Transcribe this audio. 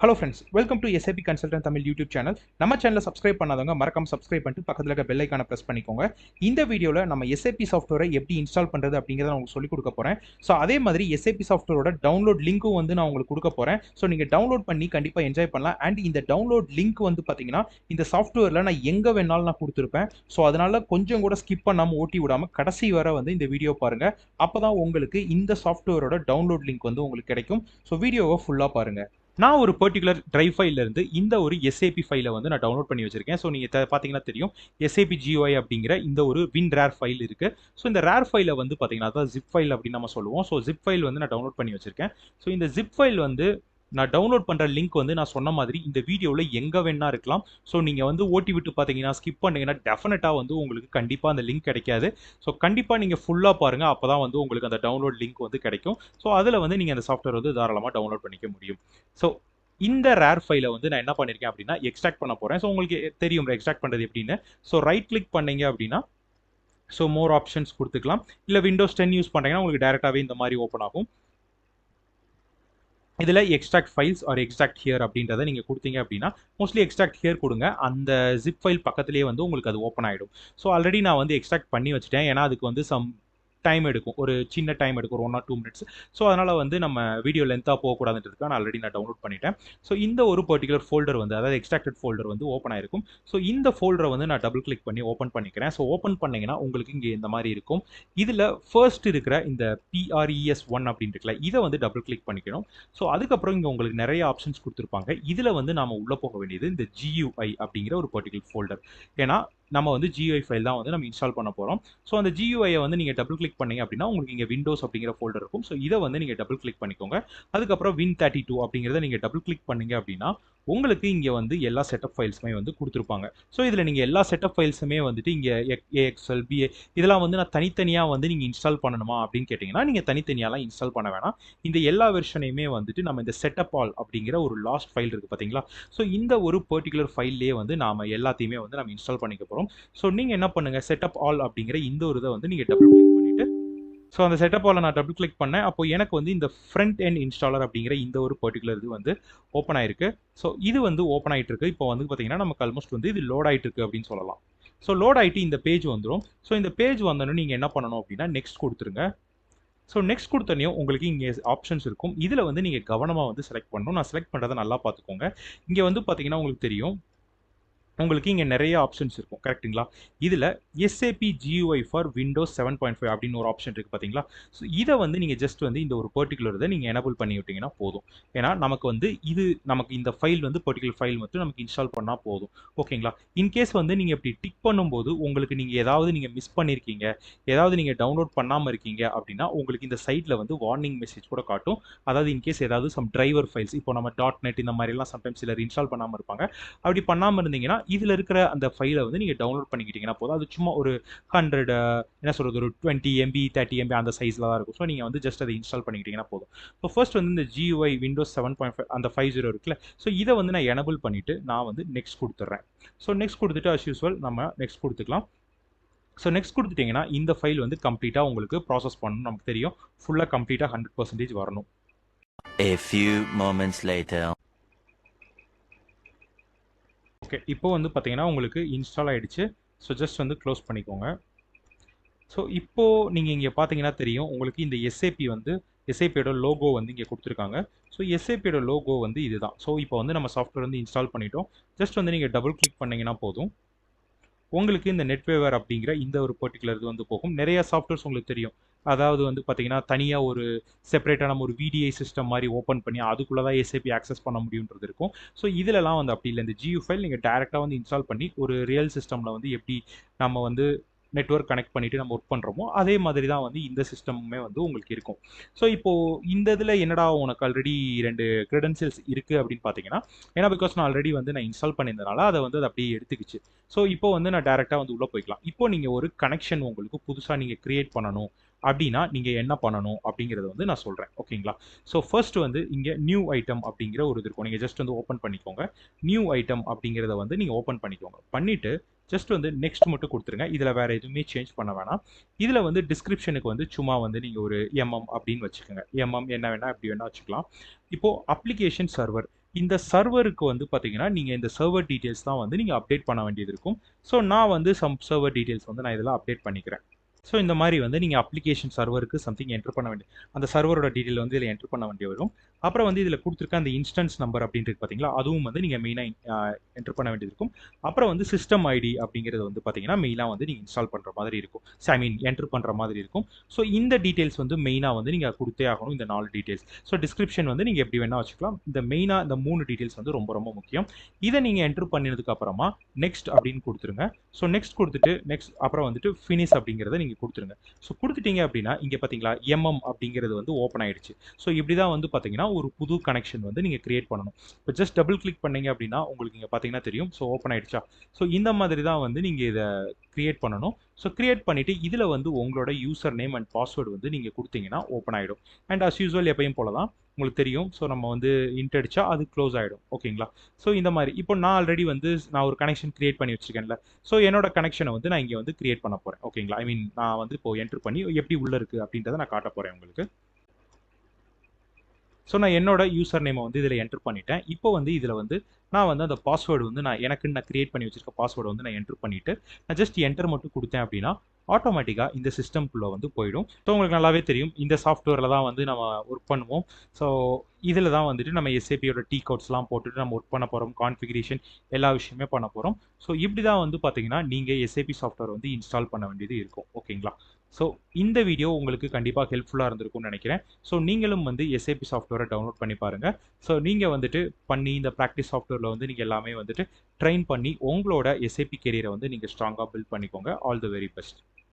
Hello friends welcome to SAP consultant Tamil YouTube channel நம்ம சேனலை subscribe பண்ணாதவங்க மறக்காம சப்ஸ்கிரைப் பண்ணிட்டு பக்கத்தில் இருக்க பெல்லைக்கான ப்ரெஸ் பண்ணிக்கோங்க. இந்த வீடியோவில் நம்ம எஸ்ஐபி சாஃப்ட்வேரை எப்படி இன்ஸ்டால் பண்ணுறது அப்படிங்கிறத நான் உங்களுக்கு சொல்லிக் கொடுக்க போகிறேன் ஸோ அதே மாதிரி எஸ்ஐபி சாஃப்ட்வேரோட டவுன்லோட் லிங்க்கும் வந்து நான் உங்களுக்கு கொடுக்க போகிறேன் ஸோ நீங்கள் டவுன்லோட் பண்ணி கண்டிப்பாக என்ஜாய் பண்ணலாம். அண்ட் இந்த டவுன்லோட் லிங்க் வந்து பார்த்தீங்கன்னா இந்த சாஃப்ட்வேரில் நான் எங்கே வேணாலும் நான் கொடுத்துருப்பேன். ஸோ அதனால் கொஞ்சம் கூட ஸ்கிப் பண்ணாமல் ஓட்டி விடாமல் கடைசி வரை வந்து இந்த வீடியோ பாருங்கள் அப்போ தான் உங்களுக்கு இந்த சாஃப்ட்வேரோட டவுன்லோட் லிங்க் வந்து உங்களுக்கு கிடைக்கும். ஸோ வீடியோவை ஃபுல்லாக பாருங்கள் நான் ஒரு பர்டிகுலர் ட்ரைவ் ஃபைல்ல இருந்து இந்த ஒரு எஸ்ஏபி ஃபைலை வந்து நான் டவுன்லோட் பண்ணி வச்சிருக்கேன். ஸோ நீங்கள் பார்த்தீங்கன்னா தெரியும். எஸ்ஏபி ஜிஓஐ அப்படிங்கிற இந்த ஒரு வின் ரேர் ஃபைல் இருக்கு. ஸோ இந்த ரேர் ஃபைலை வந்து பார்த்தீங்கன்னா அதாவது ஜிப் ஃபைல் அப்படின்னு நம்ம சொல்லுவோம். ஸோ ஜிப் ஃபைல் வந்து நான் டவுன்லோட் பண்ணி வச்சிருக்கேன். ஸோ இந்த ஜிப் ஃபைல் வந்து நான் டவுன்லோட் பண்ணுற லிங்க் வந்து நான் சொன்ன மாதிரி இந்த வீடியோவில் எங்கே வேணா இருக்கலாம். ஸோ நீங்கள் வந்து ஓட்டி விட்டு பார்த்தீங்கன்னா ஸ்கிப் பண்ணீங்கன்னா டெஃபினட்டாக வந்து உங்களுக்கு கண்டிப்பாக அந்த லிங்க் கிடைக்காது. ஸோ கண்டிப்பாக நீங்கள் ஃபுல்லாக பாருங்கள் அப்போ தான் வந்து உங்களுக்கு அந்த டவுன்லோட் லிங்க் வந்து கிடைக்கும். ஸோ அதில் வந்து நீங்கள் அந்த சாஃப்ட்வேர் வந்து தாராளமாக டவுன்லோட் பண்ணிக்க முடியும். ஸோ இந்த ரேர் ஃபைலை வந்து நான் என்ன பண்ணியிருக்கேன் அப்படின்னா எக்ஸ்ட்ராக்ட் பண்ண போகிறேன் ஸோ உங்களுக்கு தெரியும் எக்ஸ்ட்ராக்ட் பண்ணுறது எப்படின்னு. ஸோ ரைட் கிளிக் பண்ணீங்க அப்படின்னா ஸோ மோர் ஆப்ஷன்ஸ் கொடுத்துக்கலாம். இல்லை விண்டோஸ் டென் யூஸ் பண்ணுறீங்கன்னா உங்களுக்கு டேரெக்டாகவே இந்த மாதிரி ஓப்பன் ஆகும். இதில் extract files or extract here அப்படின்றத நீங்கள் கொடுத்தீங்க அப்படின்னா மோஸ்ட்லி எக்ஸ்ட்ராக்ட் ஹியர் கொடுங்க. அந்த ஜிப் ஃபைல் பக்கத்துலேயே வந்து உங்களுக்கு அது ஓப்பன் ஆகிடும் ஸோ ஆல்ரெடி நான் வந்து எக்ஸ்ட்ராக்ட் பண்ணி வச்சுட்டேன். ஏன்னா அதுக்கு வந்து சம் டைம் எடுக்கும். ஒரு சின்ன டைம் எடுக்கும். ஒரு one or two minutes so அதனால் வந்து நம்ம வீடியோ லென்த்தாக போகக்கூடாதுன்றதுக்காக நான் ஆல்ரெடி நான் டவுன்லோட் பண்ணிட்டேன். ஸோ இந்த ஒரு பர்டிகுலர் ஃபோல்டர் வந்து அதாவது எக்ஸ்ட்ராக்டட் ஃபோல்டர் வந்து ஓப்பன் ஆயிருக்கும். ஸோ இந்த ஃபோல்டரை வந்து நான் டபுள் கிளிக் பண்ணி ஓப்பன் பண்ணிக்கிறேன். ஸோ ஓப்பன் பண்ணிங்கன்னா உங்களுக்கு இங்கே இந்த மாதிரி இருக்கும். இதில் ஃபர்ஸ்ட் இருக்கிற இந்த பிஆர்இஎஸ் ஒன் அப்படின்னு இருக்குல்ல இதை வந்து டபுள் கிளிக் பண்ணிக்கணும். ஸோ அதுக்கப்புறம் இங்கே உங்களுக்கு நிறைய ஆப்ஷன்ஸ் கொடுத்துருப்பாங்க. இதில் வந்து நாம் உள்ளே போக வேண்டியது இந்த ஜியூஐ அப்படிங்கிற ஒரு பர்டிகுலர் ஃபோல்டர் ஏன்னா நம்ம வந்து ஜியூஐ ஃபைல் தான் வந்து நம்ம இன்ஸ்டால் பண்ண போகிறோம் ஸோ அந்த ஜியூஐயை வந்து நீங்கள் டபுள் கிளிக் பண்ணீங்க அப்படின்னா உங்களுக்கு இங்கே விண்டோஸ் அப்படிங்கிற ஃபோல்டர் இருக்கும். ஸோ இதை வந்து நீங்கள் டபுள் கிளிக் பண்ணிக்கோங்க. அதுக்கப்புறம் வின் தேர்ட்டி டூ அப்படிங்கிறத நீங்கள் டபுள் கிளிக் பண்ணீங்க அப்படின்னா உங்களுக்கு இங்கே வந்து எல்லா செட்டப் ஃபைல்ஸுமே வந்து கொடுத்துருப்பாங்க. ஸோ இதில் நீங்கள் எல்லா செட்டப் ஃபைல்ஸுமே வந்துட்டு இங்கே ஏஎக்ஸ்எல் பிஏ இதெல்லாம் வந்து நான் தனித்தனியாக வந்து நீங்கள் இன்ஸ்டால் பண்ணணுமா அப்படின்னு கேட்டிங்கன்னா நீங்கள் தனித்தனியாலாம் இன்ஸ்டால் பண்ண வேணாம். இந்த எல்லா வெர்ஷனையுமே வந்துட்டு நம்ம இந்த செட்டப் ஆல் அப்படிங்கிற ஒரு லாஸ்ட் ஃபைல் இருக்குது பார்த்தீங்களா ஸோ இந்த ஒரு பர்டிகுலர் ஃபைல்லே வந்து நாம் எல்லாத்தையுமே வந்து நம்ம இன்ஸ்டால் பண்ணிக்க போகிறோம் ஸோ நீங்கள் என்ன பண்ணுங்கள் செட்டப் ஆல் அப்படிங்கிற இந்த ஒரு இதை வந்து நீங்கள் டபுள் கிளிக் பண்ணிவிட்டு ஸோ அந்த செட்டப் ஆலை நான் டபுள் கிளிக் பண்ணேன். அப்போ எனக்கு வந்து இந்த ஃப்ரண்ட் எண்ட் இன்ஸ்டாலர் அப்படிங்கிற இந்த ஒரு பர்டிகுலர் இது வந்து ஓப்பன் ஆயிருக்கு. ஸோ இது வந்து ஓப்பன் ஆகிட்டு இருக்கு இப்போ வந்து பார்த்தீங்கன்னா நமக்கு ஆல்மோஸ்ட் வந்து இது லோட் ஆகிட்டு இருக்கு அப்படின்னு சொல்லலாம். ஸோ லோட் ஆகிட்டு இந்த பேஜ் வந்துடும் ஸோ இந்த பேஜ் வந்தோன்னு நீங்கள் என்ன பண்ணணும் அப்படின்னா நெக்ஸ்ட் கொடுத்துருங்க. ஸோ நெக்ஸ்ட் கொடுத்தனையும் உங்களுக்கு இங்கே ஆப்ஷன்ஸ் இருக்கும். இதில் வந்து நீங்கள் கவனமாக வந்து செலக்ட் பண்ணணும். நான் செலக்ட் பண்ணுறதை நல்லா பார்த்துக்கோங்க. இங்கே வந்து பார்த்தீங்கன்னா உங்களுக்கு தெரியும். உங்களுக்கு இங்கே நிறைய ஆப்ஷன்ஸ் இருக்கும் கரெக்ட்டுங்களா இதில் SAP GUI for Windows seven point five அப்படின்னு ஒரு ஆப்ஷன் இருக்குது பார்த்தீங்களா ஸோ இதை வந்து நீங்கள் ஜஸ்ட் வந்து இந்த ஒரு பர்டிகுலர் இதை நீங்கள் எனபிள் பண்ணி விட்டிங்கன்னா போதும். ஏன்னா நமக்கு வந்து இது நமக்கு இந்த ஃபைல் வந்து பர்டிகுலர் ஃபைல் மட்டும் நமக்கு இன்ஸ்டால் பண்ணால் போதும். ஓகேங்களா இன்கேஸ் வந்து நீங்கள் இப்படி டிக் பண்ணும்போது உங்களுக்கு நீங்கள் ஏதாவது நீங்கள் மிஸ் பண்ணியிருக்கீங்க ஏதாவது நீங்கள் டவுன்லோட் பண்ணாமல் இருக்கீங்க அப்படின்னா உங்களுக்கு இந்த சைட்டில் வந்து வார்னிங் மெசேஜ் கூட காட்டும். அதாவது இன்கேஸ் ஏதாவது சம் டிரைவர் ஃபைல்ஸ் இப்போ நம்ம டாட் நெட் இந்த மாதிரிலாம் சம்டைம்ஸ் சிலர் இன்ஸ்டால் பண்ணாமல் இருப்பாங்க. அப்படி பண்ணாமல் இருந்தீங்கன்னா இதில் இருக்கிற அந்த ஃபைலை வந்து நீங்கள் டவுன்லோட் பண்ணிக்கிட்டீங்கன்னா போதும். அது சும்மா ஒரு ஹண்ட்ரட் என்ன சொல்கிறது ஒரு டுவெண்ட்டி எம்பி தேர்ட்டி எம்பி அந்த சைஸில் தான் இருக்கும். ஸோ நீங்கள் வந்து ஜஸ்ட் அதை இன்ஸ்டால் பண்ணிக்கிட்டீங்கன்னா போதும். ஸோ ஃபர்ஸ்ட் வந்து இந்த GUI Windows seven point five அந்த ஃபைவ் ஜீரோ இருக்குல்ல. ஸோ இதை வந்து நான் எனபிள் பண்ணிவிட்டு நான் வந்து நெக்ஸ்ட் கொடுத்துட்றேன். ஸோ நெக்ஸ்ட் கொடுத்துட்டு அஸ் யூஸ்வல் நம்ம நெக்ஸ்ட் கொடுத்துக்கலாம். ஸோ நெக்ஸ்ட் கொடுத்துட்டிங்கன்னா இந்த ஃபைல் வந்து கம்ப்ளீட்டாக உங்களுக்கு ப்ராசஸ் பண்ணணும். நமக்கு தெரியும். ஃபுல்லாக கம்ப்ளீட்டாக ஹண்ட்ரட் பர்சன்டேஜ் வரணும். A few moments later. Okay இப்போ வந்து பார்த்தீங்கன்னா உங்களுக்கு இன்ஸ்டால் ஆகிடுச்சு ஸோ ஜஸ்ட் வந்து க்ளோஸ் பண்ணிக்கோங்க. ஸோ இப்போது நீங்கள் இங்கே பார்த்தீங்கன்னா தெரியும் உங்களுக்கு இந்த எஸ்ஏபி வந்து எஸ்ஏபியோட லோகோ வந்து இங்கே கொடுத்துருக்காங்க. ஸோ எஸ்ஏபியோட லோகோ வந்து இதுதான். ஸோ இப்போ வந்து நம்ம சாஃப்ட்வேர் வந்து இன்ஸ்டால் பண்ணிட்டோம். ஜஸ்ட் வந்து நீங்கள் டபுள் கிளிக் பண்ணிங்கன்னா போதும். உங்களுக்கு இந்த நெட்வேவர் அப்படிங்கிற இந்த ஒரு பர்டிகுலர் இது வந்து போகும். நிறைய சாஃப்ட்வேர்ஸ் உங்களுக்கு தெரியும். அதாவது வந்து பார்த்தீங்கன்னா தனியாக ஒரு செப்பரேட்டாக நம்ம ஒரு விடிஐ சிஸ்டம் மாதிரி ஓப்பன் பண்ணி அதுக்குள்ளே தான் எஸ்ஏபி ஆக்சஸ் பண்ண முடியுன்றது இருக்கும். ஸோ இதிலலாம் வந்து அப்படி இல்லை. இந்த ஜியூ ஃபைல் நீங்கள் டேரெக்டாக வந்து இன்ஸ்டால் பண்ணி ஒரு ரியல் சிஸ்டமில் வந்து எப்படி நம்ம வந்து நெட்ஒர்க் கனெக்ட் பண்ணிவிட்டு நம்ம ஒர்க் பண்ணுறோமோ அதே மாதிரி தான் வந்து இந்த சிஸ்டமுமே வந்து உங்களுக்கு இருக்கும். ஸோ இப்போது இந்த இதில் என்னடா உனக்கு ஆல்ரெடி ரெண்டு க்ரெடென்சியல்ஸ் இருக்குது அப்படின்னு பார்த்தீங்கன்னா ஏன்னா பிகாஸ் நான் ஆல்ரெடி வந்து நான் இன்ஸ்டால் பண்ணியிருந்தனால அதை வந்து அது அப்படியே எடுத்துக்கிச்சு. ஸோ இப்போ வந்து நான் டேரெக்டாக வந்து உள்ளே போய்க்கலாம். இப்போ நீங்கள் ஒரு கனெக்ஷன் உங்களுக்கு புதுசாக நீங்கள் க்ரியேட் பண்ணணும் அப்படின்னா நீங்கள் என்ன பண்ணணும் அப்படிங்கிறத வந்து நான் சொல்கிறேன் ஓகேங்களா ஸோ ஃபர்ஸ்ட் வந்து இங்கே நியூ ஐட்டம் அப்படிங்கிற ஒரு இது இருக்கும். நீங்கள் ஜஸ்ட் வந்து ஓப்பன் பண்ணிக்கோங்க. நியூ ஐட்டம் அப்படிங்கிறத வந்து நீங்கள் ஓப்பன் பண்ணிக்கோங்க. பண்ணிவிட்டு ஜஸ்ட் வந்து நெக்ஸ்ட் மட்டும் கொடுத்துருங்க. இதில் வேறு எதுவுமே சேஞ்ச் பண்ண வேணாம். இதில் வந்து டிஸ்கிரிப்ஷனுக்கு வந்து சும்மா வந்து நீங்கள் ஒரு எம்எம் அப்படின்னு வச்சுக்கோங்க. எம்எம் என்ன வேணால் அப்படி வேணால் வச்சுக்கலாம். இப்போது அப்ளிகேஷன் சர்வர் இந்த சர்வருக்கு வந்து பார்த்தீங்கன்னா நீங்கள் இந்த சர்வர் டீட்டெயில்ஸ் தான் வந்து நீங்கள் அப்டேட் பண்ண வேண்டியது இருக்கும். ஸோ நான் வந்து சம் சர்வர் டீட்டெயில்ஸ் வந்து நான் இதில் அப்டேட் பண்ணிக்கிறேன். ஸோ இந்த மாதிரி வந்து நீங்கள் அப்ளிகேஷன் சர்வருக்கு சம்திங் என்டர் பண்ண வேண்டிய அந்த சர்வரோட டீட்டெயில் வந்து இதில் என்டர் பண்ண வேண்டிய வரும். அப்புறம் வந்து இதில் கொடுத்துருக்க அந்த இன்ஸ்டன்ஸ் நம்பர் அப்படின்றது பார்த்தீங்களா அதுவும் வந்து நீங்கள் மெயினாக என்டர் பண்ண வேண்டியது இருக்கும். அப்புறம் வந்து சிஸ்டம் ஐடி அப்படிங்கிறது வந்து பார்த்தீங்கன்னா மெயினாக வந்து நீங்கள் இன்ஸ்டால் பண்ணுற மாதிரி இருக்கும். ஸோ ஐ மீன் என்டர் பண்ணுற மாதிரி இருக்கும். ஸோ இந்த டீட்டெயில்ஸ் வந்து மெயினாக வந்து நீங்கள் கொடுத்தே ஆகணும் இந்த நாலு டீட்டெயில்ஸ் ஸோ டிஸ்கிரிப்ஷன் வந்து நீங்கள் எப்படி வேணால் வச்சுக்கலாம். இந்த மெயினாக இந்த மூணு டீட்டெயில்ஸ் வந்து ரொம்ப ரொம்ப முக்கியம். இதை நீங்கள் என்டர் பண்ணினதுக்கு அப்புறமா நெக்ஸ்ட் அப்படின்னு கொடுத்துருங்க. ஸோ நெக்ஸ்ட் கொடுத்துட்டு நெக்ஸ்ட் அப்புறம் வந்துட்டு ஃபினிஷ் அப்படிங்கிறத நீங்கள் கொடுத்துருங்க. ஸோ கொடுத்துட்டீங்க அப்படின்னா இங்கே பார்த்தீங்களா எம்எம் அப்படிங்கிறது வந்து ஓப்பன் ஆயிடுச்சு. ஸோ இப்படி தான் வந்து பார்த்தீங்கன்னா ஒரு புது கனெக்ஷன் வந்து நீங்கள் கிரியேட் பண்ணணும். இப்போ ஜஸ்ட் டபுள் கிளிக் பண்ணீங்க அப்படின்னா உங்களுக்கு இங்கே பார்த்தீங்கன்னா தெரியும். ஸோ ஓப்பன் ஆகிடுச்சா ஸோ இந்த மாதிரி தான் வந்து நீங்கள் இதை க்ரியேட் பண்ணணும். ஸோ க்ரியேட் பண்ணிவிட்டு இதில் வந்து உங்களோட யூசர் நேம் அண்ட் பாஸ்வேர்டு வந்து நீங்கள் கொடுத்தீங்கன்னா ஓப்பன் ஆகிடும் அண்ட் அஸ் யூஸ்வல் எப்பயும் போல தான் உங்களுக்கு தெரியும். ஸோ நம்ம வந்து இன்ட்டடிச்சா அது க்ளோஸ் ஆகிடும் ஓகேங்களா ஸோ இந்த மாதிரி. இப்போ நான் ஆல்ரெடி வந்து நான் ஒரு கனெக்ஷன் கிரியேட் பண்ணி வச்சுருக்கேன்ல. ஸோ என்னோட கனெக்ஷனை வந்து நான் இங்கே வந்து கிரியேட் பண்ண போகிறேன் ஓகேங்களா ஐ மீன் நான் வந்து இப்போ என்ட்ரு பண்ணி எப்படி உள்ளே இருக்குது அப்படின்றத நான் காட்ட போகிறேன் உங்களுக்கு. ஸோ நான் என்னோட யூசர் நேமை வந்து இதில் என்டர் பண்ணிட்டேன். இப்போ வந்து இதில் வந்து நான் வந்து அந்த பாஸ்வேர்டு வந்து நான் எனக்கு நான் கிரியேட் பண்ணி வச்சிருக்க பாஸ்வேர்டு வந்து நான் என்டர் பண்ணிவிட்டு நான் ஜஸ்ட் என்டர் மட்டும் கொடுத்தேன் அப்படின்னா ஆட்டோமேட்டிக்காக இந்த சிஸ்டம்குள்ளே வந்து போயிடும். ஸோ உங்களுக்கு நல்லாவே தெரியும். இந்த சாஃப்ட்வேரில் தான் வந்து நம்ம ஒர்க் பண்ணுவோம். ஸோ இதில் தான் வந்துட்டு நம்ம எஸ்ஏபியோட டீ கோட்ஸ்லாம் போட்டுட்டு நம்ம ஒர்க் பண்ண போகிறோம் கான்ஃபிகரேஷன் எல்லா விஷயமே பண்ண போகிறோம் ஸோ இப்படி தான் வந்து பார்த்தீங்கன்னா நீங்கள் எஸ்ஏபி சாஃப்ட்வேர் வந்து இன்ஸ்டால் பண்ண வேண்டியது இருக்கும். ஓகேங்களா ஸோ இந்த வீடியோ உங்களுக்கு கண்டிப்பாக ஹெல்ப்ஃபுல்லாக இருந்திருக்கும்னு நினைக்கிறேன். ஸோ நீங்களும் வந்து எஸ்ஏபி சாஃப்ட்வேரை டவுன்லோட் பண்ணி பாருங்கள் ஸோ நீங்கள் வந்துட்டு பண்ணி இந்த ப்ராக்டிஸ் சாஃப்ட்வேரில் வந்து நீங்கள் எல்லாமே வந்துட்டு ட்ரெயின் பண்ணி உங்களோட எஸ்ஏபி கெரியரை வந்து நீங்கள் ஸ்ட்ராங்காக பில்ட் பண்ணிக்கோங்க. All the very best